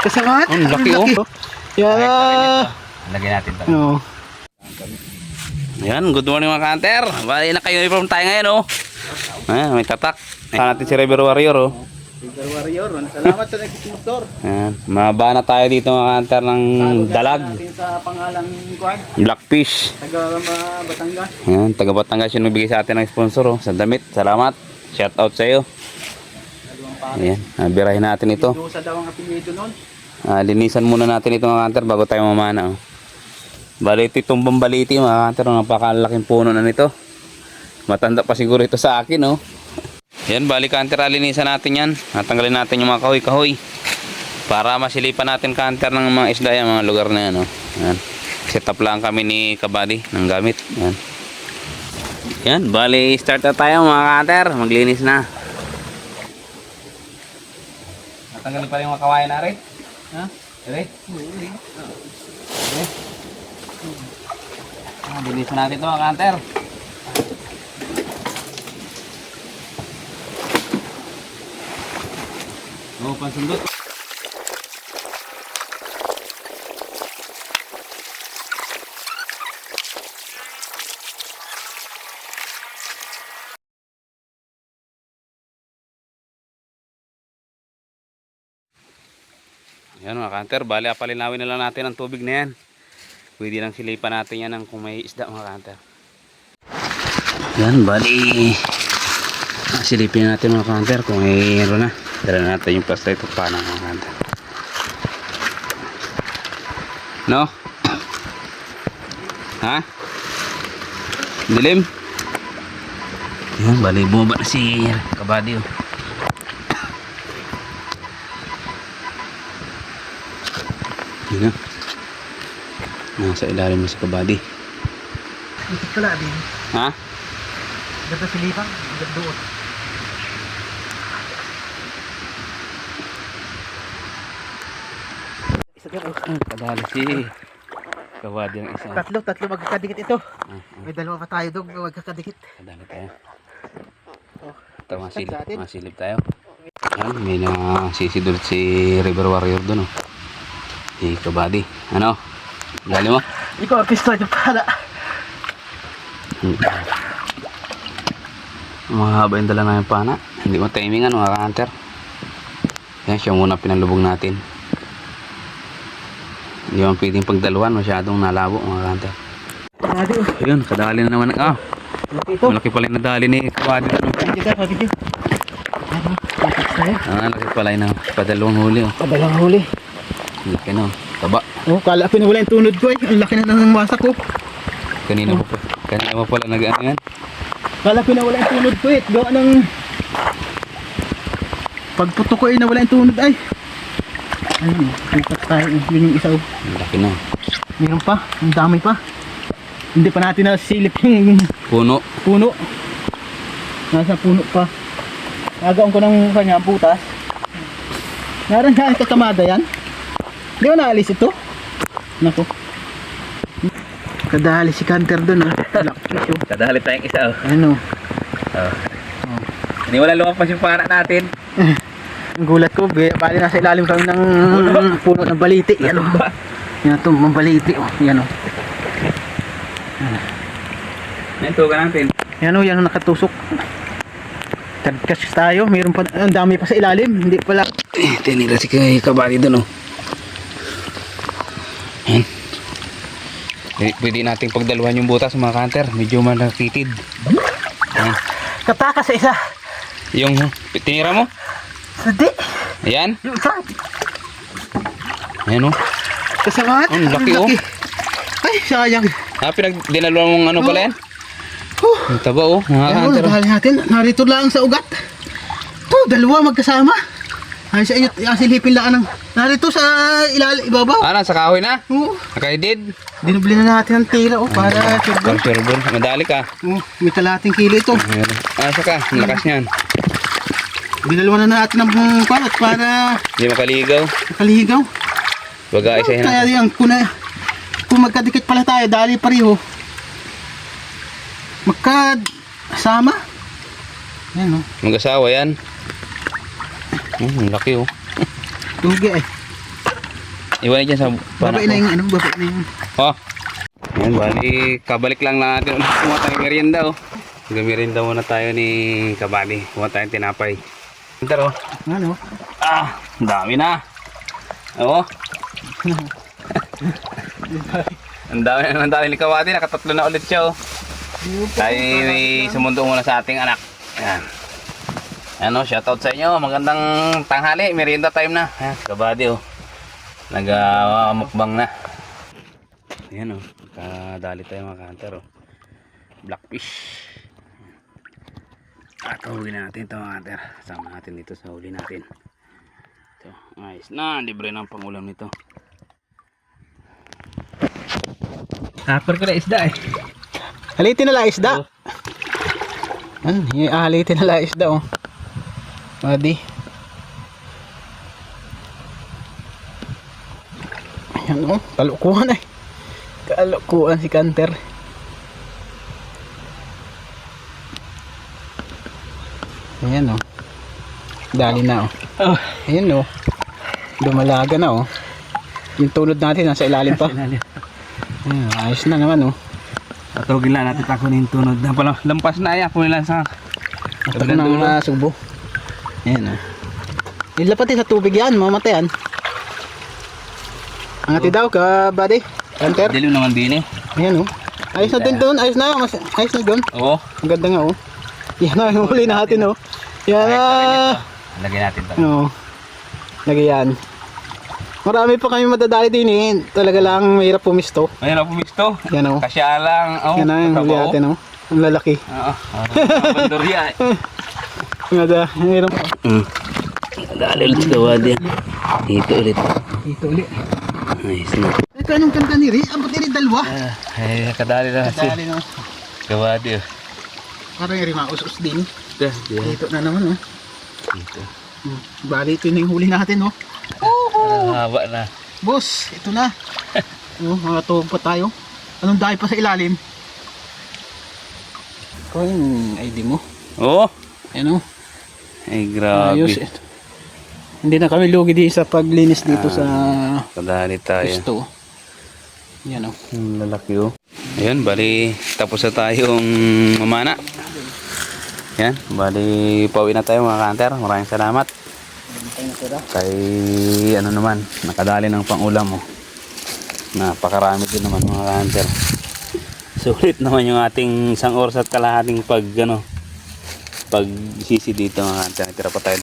Kasamat? Ang laki oh. Yeah. Lagyan natin to. No. Yan, good morning mga kanter. Bali na kayo uniform tayo ngayon oh. Ayan, may tatak. Saan natin si River Warrior oh. Super Warrior, salamat sa nagsisponsor. Ayan, mababa na tayo dito mga kanter ng dalag. Sa pangalang Kwan, Blackfish. taga Batangas. Ayan, taga Batangas yung nagbigay sa atin ng sponsor oh, sa damit. Salamat. Shout out sa iyo. Ayan, birahin natin ito. Dusa daw ang apelyido nun. Ah, linisan muna natin ito mga kanter bago tayo mamana. Oh. Bali ito itong bambaliti mga kanter. oh, Napakalaking puno na nito. Matanda pa siguro ito sa akin. Oh. Yan, bali kanter, linisan natin yan. Natanggalin natin yung mga kahoy-kahoy. Para masilipan natin kanter ng mga isda yan, mga lugar na yan. Oh. Yan. Set up lang kami ni Kabady ng gamit. Yan. Yan, bali start na tayo mga kanter. Maglinis na. Natanggalin pa rin yung mga kawayan na rin. Ha? Dire? Dire. Ah, bilisan natin ito mga kanter. Oh, pansundot. Yan mga kanter, bali apalinawin na lang natin ang tubig na yan. Pwede nang silipan natin yan ng kung may isda mga kanter. Yan, bali silipin natin mga kanter kung mayroon na. Dala natin yung plastic ito pa mga kanter. No? Ha? Dilim? Yan, bali bumaba na si Kabady oh. Yun na. Nasa ilalim na si Kabady. Ikit ka din. Ha? Ganda silipan, ganda doon. Isa din oh. Kadali si Kabady ang isa. Tatlo, tatlo magkakadikit ito. Ah, May dalawa pa tayo doon magkakadikit. Kadali tayo. Oh. Ito, masilip, masilip tayo. Yan, may nasisidol si River Warrior doon. Oh. Si Kabady. Ano? Dali mo? Ikaw, orkestra niyo pala. Mahaba yung dala ng pana. Hindi mo timingan mga hunter. Yan, siya muna pinalubog natin. Hindi mo pwedeng pagdaluan. Masyadong nalabo mga hunter. Oh. Ayun, kadali na naman. Ah, ito. malaki pala yung nadali ni Kabady doon. Video ka, video. Ano? Tayo. Ah, laki pala yung padalawang huli. Oh. Padalang huli. Laki no. Taba. Oh, kala ko nawala yung tunod ko eh. Ang laki na ng wasak ko. Kanina pa, kanina pa pala nag-ano yan. Kala ko nawala yung tunod ko eh. Gawa ng... Pagputo ko eh, nawala yung tunod ay. Ayun, bukas tayo. Yun yung isa. oh. Laki no. Meron pa. Ang dami pa. Hindi pa natin nasilip yung Puno. puno. Nasa puno pa. Nagaon ko ng kanya butas. Naran na ito kamada yan. Di ba naalis ito? Nako. Kadali si Canter doon ah. Lakis oh. Kadali tayong isa. Oh. Ano? Hindi wala lumampas yung pana natin. Ang gulat ko, bali nasa ilalim kami ng puno ng baliti. Yan oh. Yan ito, mga baliti oh. Yan oh. Naintugan natin. Yan oh, yan oh, nakatusok. Tagkas tayo, mayroon pa, ang dami pa sa ilalim. Hindi pala. Eh, tinira si Kabali doon oh. Yan. Pwede, pwede nating pagdaluhan yung butas mga kanter. Medyo malakitid. Yan. Kataka sa isa. Yung tinira mo? Hindi. Ayan. Yung isa. Ayan oh. Kasamat. Ang laki, oh. Ay, sayang. Ah, pinag dinaluhan mong ano pala yan? Huh. Ang taba oh. Mga kanter. oh. dahil natin, narito lang sa ugat. To, dalawa magkasama. Ay, sa iyo, silipin lang ng, narito sa ilalim, ibabaw. Ah, nasa kahoy na. Oo. Nakaidid. Dinubli na natin ang tira, oh, para Para sure. sure Madali ka. Oh, may kalating kilo ito. Ah, saka. Ang lakas niyan. Dinalawa na natin ng parot para Hindi makaligaw. makaligaw. Baga isa Kaya yan. kung, na, kung magkadikit pala tayo, dali pareho. Magkasama. Yan, oh. Mag-asawa yan. Hmm, ang laki oh. Tugi, ay. Iwan dyan sa Babae na yung ano, babae na yung... Oh. Yan, bali, kabalik lang natin kumuha tayo ng merienda, oh. Nagmerienda muna tayo ni Kabali. Kumuha tayo ng tinapay. Enter, oh. Ano? Ah, dami na. Oo. ang dami na naman tayo ni Kabali. Nakatatlo na ulit siya, oh. Tayo ay sumundo muna sa ating anak. Yan. Ano, shoutout sa inyo. Magandang tanghali. Merienda time na. Yan, Kabali, oh. Nag-mukbang na. Ayan oh, kadali tayo mga hunter oh. Blackfish. At huli natin ito mga hunter. Sama natin dito sa huli natin. Ito, ayos na. Libre ng pangulam nito. Happer ko na isda eh. Halitin na lang isda. Ano, yung halitin na lang isda oh. Madi. Ayan oh, kalukuhan eh. Kalukuhan si Kanter. Ayan oh. Dali na oh. Oh. Ayan oh. Dumalaga na oh. Yung tulad natin nasa ilalim pa. Ayan, ayos na naman oh. Tatugin lang natin ng tunod. Lampas na yan. Punin lang sa Ito na ang subo. Ayan oh. Ilapatin sa tubig yan, mamatayan. Angati daw ka, buddy. Hunter. Dilim naman eh. Ayan oh. Ayos na din doon, ayos na. Mas, ayos na doon. Oo. Ang ganda nga oh. Yan na, yung huli natin oh. Yan na. Lagyan natin ito. Oo. Lagyan. Marami pa kami madadali din eh. Talaga lang mahirap pumisto. Ako pumisto. Yan oh. Kasya lang. Oh, Yan na yung huli natin oh. Ang lalaki. Oo. Bandurya eh. Ngada, mahirap. Hmm. Dali ulit sa wadi. Dito ulit. Ito ulit. Nice na. Ito anong kanta ni Ri? Abot ni dalawa. Ay, kadali na kasi. Dali na. Kawadi. oh. Parang yung rimaus-us din. Ito. Dito. Dito na naman oh. Dito. Hmm. Bali ito na yung huli natin oh. Ang haba na. Boss, ito na. oh, mga tuhog pa tayo. Anong dahil pa sa ilalim? Ito yung ID mo. Oo. Ano? Ay, grabe. Ayos. Ito. Hindi na kami lugi din sa paglinis dito sa Kadali tayo. gusto. Yan oh. Ang lalaki oh. Ayun, bali tapos na tayong mamana. Yan, bali pauwi na tayo mga kanter. Maraming salamat. Kay ano naman, nakadali ng pangulam mo. Napakarami din naman mga kanter. Sulit naman yung ating isang oras at kalahating pag ano pag sisi dito mga kanter. Tira pa tayo